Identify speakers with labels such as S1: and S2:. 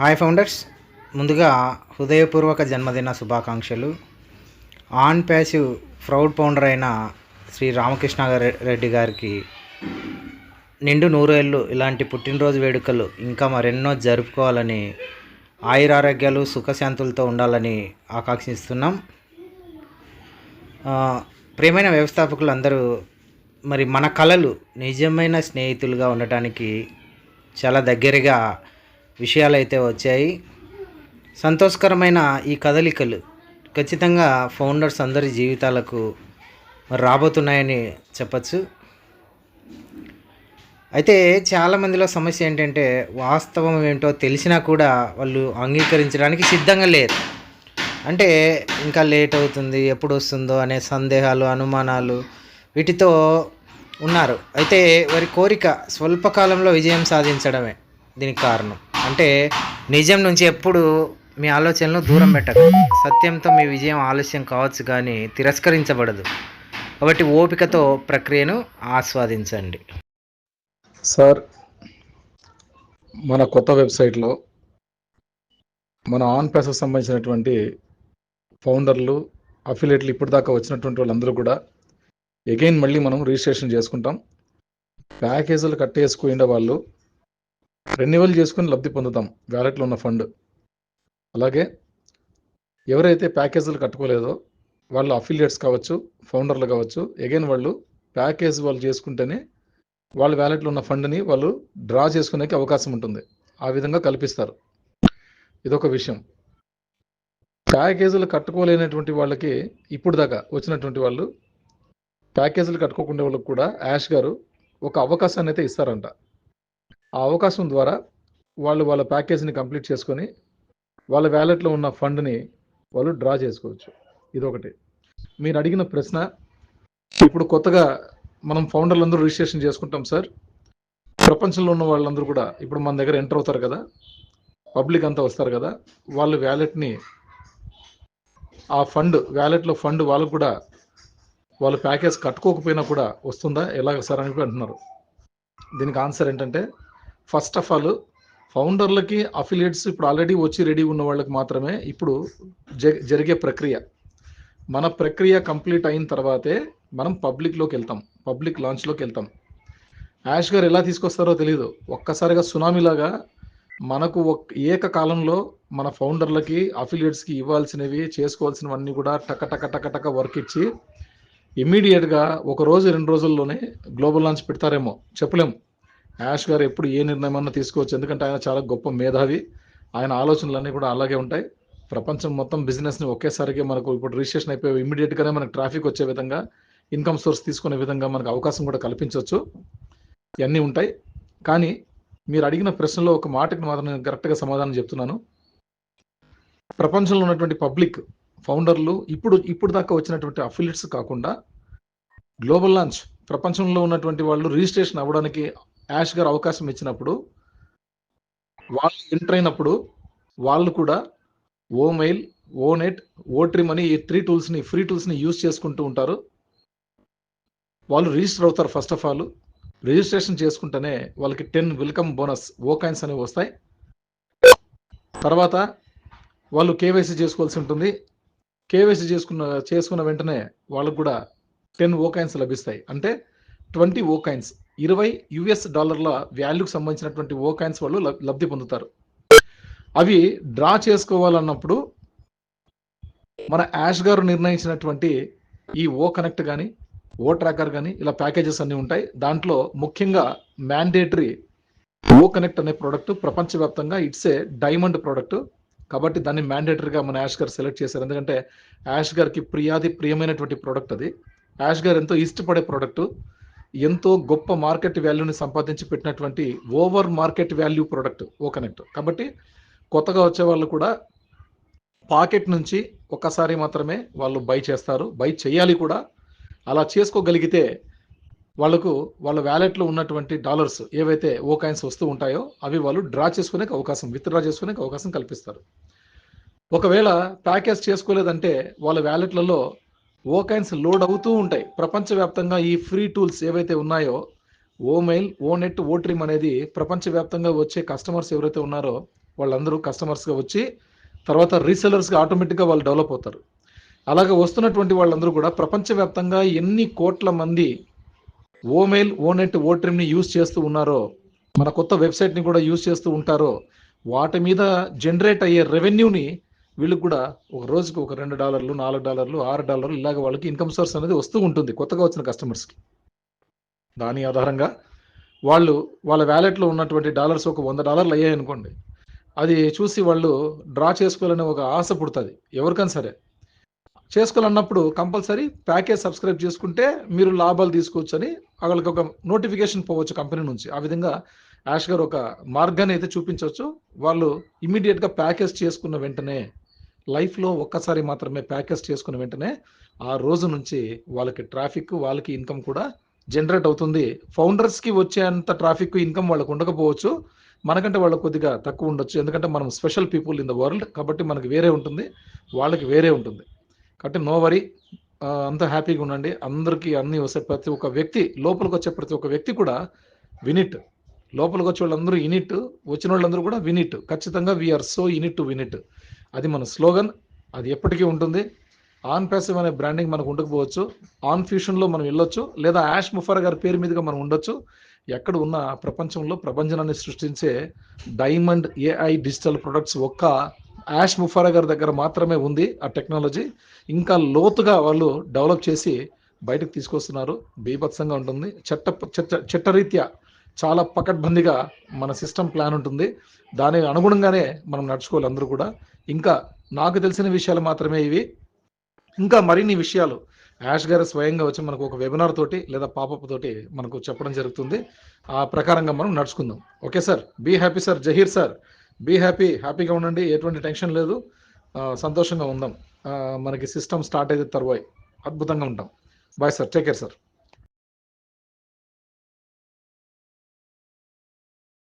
S1: Hi founders ముందుగా హృదయపూర్వక జన్మదిన శుభాకాంక్షలు. ఆన్ ప్యాసివ్ ప్రౌడ్ ఫౌండర్ అయిన శ్రీ రామకృష్ణ రెడ్డి గారికి నిండు నూరేళ్ళు ఇలాంటి పుట్టినరోజు వేడుకలు ఇంకా మరెన్నో జరుపుకోవాలని ఆయురారోగ్యాలు సుఖశాంతులతో ఉండాలని ఆకాంక్షిస్తున్నాం. ప్రేమైన వ్యవస్థాపకులు అందరూ మరి మన కళలు నిజమైన స్నేహితులుగా ఉండటానికి చాలా దగ్గరగా విషయాలు అయితే వచ్చాయి. సంతోషకరమైన ఈ కదలికలు ఖచ్చితంగా ఫౌండర్స్ అందరి జీవితాలకు రాబోతున్నాయని చెప్పచ్చు. అయితే చాలామందిలో సమస్య ఏంటంటే వాస్తవం ఏంటో తెలిసినా కూడా వాళ్ళు అంగీకరించడానికి సిద్ధంగా లేరు. అంటే ఇంకా లేట్ అవుతుంది ఎప్పుడు వస్తుందో అనే సందేహాలు అనుమానాలు వీటితో ఉన్నారు. అయితే వారి కోరిక స్వల్పకాలంలో విజయం సాధించడమే దీనికి కారణం. అంటే నిజం నుంచి ఎప్పుడు మీ ఆలోచనలు దూరం పెట్టదు సత్యంతో మీ విజయం ఆలస్యం కావచ్చు కానీ తిరస్కరించబడదు. కాబట్టి ఓపికతో ప్రక్రియను ఆస్వాదించండి.
S2: సార్ మన కొత్త వెబ్సైట్లో మన ఆన్ ప్యాసెస్ సంబంధించినటువంటి ఫౌండర్లు అఫిలియేట్లు ఇప్పటిదాకా వచ్చినటువంటి వాళ్ళందరూ కూడా ఎగైన్ మళ్ళీ మనం రిజిస్ట్రేషన్ చేసుకుంటాం. ప్యాకేజీలు కట్టేసుకున్న వాళ్ళు రెన్యువల్ చేసుకుని లబ్ధి పొందుతాం వ్యాలెట్లో ఉన్న ఫండ్ అలాగే ఎవరైతే ప్యాకేజీలు కట్టుకోలేదో వాళ్ళు అఫిలియేట్స్ కావచ్చు ఫౌండర్లు కావచ్చు అగైన్ వాళ్ళు ప్యాకేజ్ వాళ్ళు చేసుకుంటేనే వాళ్ళ వ్యాలెట్లో ఉన్న ఫండ్ని వాళ్ళు డ్రా చేసుకునే అవకాశం ఉంటుంది. ఆ విధంగా కల్పిస్తారు. ఇదొక విషయం. ప్యాకేజీలు కట్టుకోలేనటువంటి వాళ్ళకి ఇప్పుడు దాకా వచ్చినటువంటి వాళ్ళు ప్యాకేజీలు కట్టుకోకుండా వాళ్ళకి కూడా యాష్ గారు ఒక అవకాశాన్ని అయితే ఇస్తారంట. ఆ అవకాశం ద్వారా వాళ్ళు వాళ్ళ ప్యాకేజీని కంప్లీట్ చేసుకొని వాళ్ళ వ్యాలెట్లో ఉన్న ఫండ్ని వాళ్ళు డ్రా చేసుకోవచ్చు. ఇదొకటి. మీరు అడిగిన ప్రశ్న ఇప్పుడు కొత్తగా మనం ఫౌండర్లందరూ రిజిస్ట్రేషన్ చేసుకుంటాం సార్. ప్రపంచంలో ఉన్న వాళ్ళందరూ కూడా ఇప్పుడు మన దగ్గర ఎంటర్ అవుతారు కదా. పబ్లిక్ అంతా వస్తారు కదా. వాళ్ళు వ్యాలెట్ని ఆ ఫండ్ వ్యాలెట్లో ఫండ్ వాళ్ళకు కూడా వాళ్ళ ప్యాకేజ్ కట్టుకోకపోయినా కూడా వస్తుందా? ఎలాగ సార్ అని అంటున్నారు. దీనికి ఆన్సర్ ఏంటంటే ఫస్ట్ ఆఫ్ ఆల్ ఫౌండర్లకి అఫిలియేట్స్ ఇప్పుడు ఆల్రెడీ వచ్చి రెడీ ఉన్న వాళ్ళకి మాత్రమే ఇప్పుడు జ- జరిగే ప్రక్రియ. మన ప్రక్రియ కంప్లీట్ అయిన తర్వాతే మనం పబ్లిక్లోకి వెళ్తాం. పబ్లిక్ లాంచ్లోకి వెళ్తాం. యాష్ గారు ఎలా తీసుకొస్తారో తెలియదు ఒక్కసారిగా సునామీలాగా మనకు ఒక ఏకకాలంలో మన ఫౌండర్లకి అఫిలియేట్స్కి ఇవ్వాల్సినవి చేసుకోవాల్సినవన్నీ కూడా టక టక టక టక వర్క్ ఇచ్చి ఇమ్మీడియట్గా ఒక రోజు రెండు రోజుల్లోనే గ్లోబల్ లాంచ్ పెడతారేమో. చెప్పలేము యాష్ గారు ఎప్పుడు ఏ నిర్ణయం అన్నా తీసుకోవచ్చు. ఎందుకంటే ఆయన చాలా గొప్ప మేధావి. ఆయన ఆలోచనలన్నీ కూడా అలాగే ఉంటాయి. ప్రపంచం మొత్తం బిజినెస్ని ఒకేసారిగా మనకు ఇప్పుడు రిజిస్ట్రేషన్ అయిపోయి ఇమీడియట్గానే మనకు ట్రాఫిక్ వచ్చే విధంగా ఇన్కమ్ సోర్స్ తీసుకునే విధంగా మనకు అవకాశం కూడా కల్పించవచ్చు. ఇవన్నీ ఉంటాయి. కానీ మీరు అడిగిన ప్రశ్నలో ఒక మాటకి మాత్రం నేను కరెక్ట్గా సమాధానం చెప్తున్నాను. ప్రపంచంలో ఉన్నటువంటి పబ్లిక్ ఫౌండర్లు ఇప్పుడు ఇప్పుడు దాకా వచ్చినటువంటి అఫిలియట్స్ కాకుండా గ్లోబల్ లాంచ్ ప్రపంచంలో ఉన్నటువంటి వాళ్ళు రిజిస్ట్రేషన్ అవ్వడానికి యాష్ గారు అవకాశం ఇచ్చినప్పుడు వాళ్ళు ఎంటర్ అయినప్పుడు వాళ్ళు కూడా O mail O net O trim అని ఈ త్రీ టూల్స్ని ఫ్రీ టూల్స్ని యూజ్ చేసుకుంటూ ఉంటారు. వాళ్ళు రిజిస్టర్ అవుతారు ఫస్ట్ ఆఫ్ ఆల్. రిజిస్ట్రేషన్ చేసుకుంటేనే వాళ్ళకి ten welcome bonus O coins అనేవి వస్తాయి. తర్వాత వాళ్ళు కేవైసీ చేసుకోవాల్సి ఉంటుంది. కేవైసీ చేసుకున్న చేసుకున్న వెంటనే వాళ్ళకు కూడా టెన్ ఓ కాయిన్స్ లభిస్తాయి. అంటే ట్వంటీ ఓ కాయిన్స్. ఇరవై యుఎస్ డాలర్ల వాల్యూకి సంబంధించినటువంటి ఓ కాయిన్స్ వాళ్ళు లబ్ధి పొందుతారు. అవి డ్రా చేసుకోవాలన్నప్పుడు మన యాష్ గారు నిర్ణయించినటువంటి ఈ ఓ కనెక్ట్ కానీ ఓ ట్రాకర్ కానీ ఇలా ప్యాకేజెస్ అన్నీ ఉంటాయి. దాంట్లో ముఖ్యంగా మ్యాండేటరీ ఓ కనెక్ట్ అనే ప్రోడక్ట్ ప్రపంచవ్యాప్తంగా ఇట్స్ ఏ డైమండ్ ప్రోడక్ట్. కాబట్టి దాన్ని మ్యాండేటరీగా మన యాష్ గారు సెలెక్ట్ చేశారు. ఎందుకంటే యాష్ గారికి ప్రియాది ప్రియమైనటువంటి ప్రోడక్ట్ అది. యాష్ గారు ఎంతో ఇష్టపడే ప్రోడక్ట్. ఎంతో గొప్ప మార్కెట్ వాల్యూని సంపాదించి పెట్టినటువంటి over market value product O connect కాబట్టి కొత్తగా వచ్చే వాళ్ళు కూడా పాకెట్ నుంచి ఒక్కసారి మాత్రమే వాళ్ళు బై చేస్తారు. బై చేయాలి కూడా. అలా చేసుకోగలిగితే వాళ్ళకు వాళ్ళ వ్యాలెట్లో ఉన్నటువంటి డాలర్స్ ఏవైతే ఓ కాయిన్స్ వస్తూ ఉంటాయో అవి వాళ్ళు డ్రా చేసుకునే అవకాశం విత్ డ్రా చేసుకునే అవకాశం కల్పిస్తారు. ఒకవేళ ప్యాకేజ్ చేసుకోలేదంటే వాళ్ళ వ్యాలెట్లలో ఓకైన్స్ లోడ్ అవుతూ ఉంటాయి. ప్రపంచవ్యాప్తంగా ఈ ఫ్రీ టూల్స్ ఏవైతే ఉన్నాయో O mail O net O trim అనేది ప్రపంచవ్యాప్తంగా వచ్చే కస్టమర్స్ ఎవరైతే ఉన్నారో వాళ్ళందరూ కస్టమర్స్గా వచ్చి తర్వాత రీసెలర్స్గా ఆటోమేటిక్గా వాళ్ళు డెవలప్ అవుతారు. అలాగే వస్తున్నటువంటి వాళ్ళందరూ కూడా ప్రపంచవ్యాప్తంగా ఎన్ని కోట్ల మంది ఓమెయిల్ ఓనెట్ ఓట్రిమ్ని యూజ్ చేస్తూ ఉన్నారో మన కొత్త వెబ్సైట్ని కూడా యూస్ చేస్తూ ఉంటారో వాటి మీద జనరేట్ అయ్యే రెవెన్యూని వీళ్ళకి కూడా ఒక రోజుకి ఒక రెండు డాలర్లు నాలుగు డాలర్లు ఆరు డాలర్లు ఇలాగ వాళ్ళకి ఇన్కమ్ సోర్స్ అనేది వస్తూ ఉంటుంది కొత్తగా వచ్చిన కస్టమర్స్కి దాని ఆధారంగా వాళ్ళు వాళ్ళ వ్యాలెట్లో ఉన్నటువంటి డాలర్స్ ఒక వంద డాలర్లు అయ్యాయి అనుకోండి అది చూసి వాళ్ళు డ్రా చేసుకోవాలనే ఒక ఆశ పుడుతుంది ఎవరికైనా సరే. చేసుకోవాలన్నప్పుడు కంపల్సరీ ప్యాకేజ్ సబ్స్క్రైబ్ చేసుకుంటే మీరు లాభాలు తీసుకోవచ్చు అని వాళ్ళకి ఒక నోటిఫికేషన్ పోవచ్చు కంపెనీ నుంచి. ఆ విధంగా యాష్ గారు ఒక మార్గాన్ని అయితే చూపించవచ్చు. వాళ్ళు ఇమీడియట్గా ప్యాకేజ్ చేసుకున్న వెంటనే లైఫ్లో ఒక్కసారి మాత్రమే ప్యాకేజ్ చేసుకున్న వెంటనే ఆ రోజు నుంచి వాళ్ళకి ట్రాఫిక్ వాళ్ళకి ఇన్కమ్ కూడా జనరేట్ అవుతుంది. ఫౌండర్స్కి వచ్చేంత ట్రాఫిక్ ఇన్కమ్ వాళ్ళకు ఉండకపోవచ్చు. మనకంటే వాళ్ళకు కొద్దిగా తక్కువ ఉండొచ్చు. ఎందుకంటే మనం special people in the world కాబట్టి మనకి వేరే ఉంటుంది వాళ్ళకి వేరే ఉంటుంది. కాబట్టి నో వరీ అంత హ్యాపీగా ఉండండి. అందరికీ అన్ని వస్తే ప్రతి ఒక్క వ్యక్తి లోపలికి వచ్చే ప్రతి ఒక్క వ్యక్తి కూడా వినిట్ లోపలికి వచ్చే వాళ్ళందరూ ఇనిట్ వచ్చిన వాళ్ళందరూ కూడా వినిట్ ఖచ్చితంగా we are so in it to win it అది మన స్లోగన్ అది ఎప్పటికీ ఉంటుంది. ఆన్ ప్యాసివ్ అనే బ్రాండింగ్ మనకు ఉండకపోవచ్చు. ఆన్ ఫ్యూషన్లో మనం వెళ్ళొచ్చు. లేదా యాష్ ముఫర్ గారి పేరు మీదుగా మనం ఉండొచ్చు. ఎక్కడ ఉన్న ప్రపంచంలో ప్రపంచనాన్ని సృష్టించే డైమండ్ ఏఐ డిజిటల్ ప్రొడక్ట్స్ ఒక్క యాష్ ముఫారా గారి దగ్గర మాత్రమే ఉంది ఆ టెక్నాలజీ. ఇంకా లోతుగా వాళ్ళు డెవలప్ చేసి బయటకు తీసుకొస్తున్నారు. బీభత్సంగా ఉంటుంది. చట్ట చట్ట చట్టరీత్యా చాలా పకడ్బందీగా మన సిస్టమ్ ప్లాన్ ఉంటుంది. దాని అనుగుణంగానే మనం నడుచుకోవాలి అందరూ కూడా. ఇంకా నాకు తెలిసిన విషయాలు మాత్రమే ఇవి. ఇంకా మరిన్ని విషయాలు యాష్ గారు స్వయంగా వచ్చి మనకు ఒక వెబినార్ తోటి లేదా పాపప్ తోటి మనకు చెప్పడం జరుగుతుంది. ఆ ప్రకారంగా మనం నడుచుకుందాం. Okay sir? Be happy sir. Zaheer sir. Be happy హ్యాపీగా ఉండండి. ఎటువంటి టెన్షన్ లేదు. సంతోషంగా ఉందాం. మనకి సిస్టమ్ స్టార్ట్ అయితే తర్వాయి. అద్భుతంగా ఉంటాం. Bye sir. Take care sir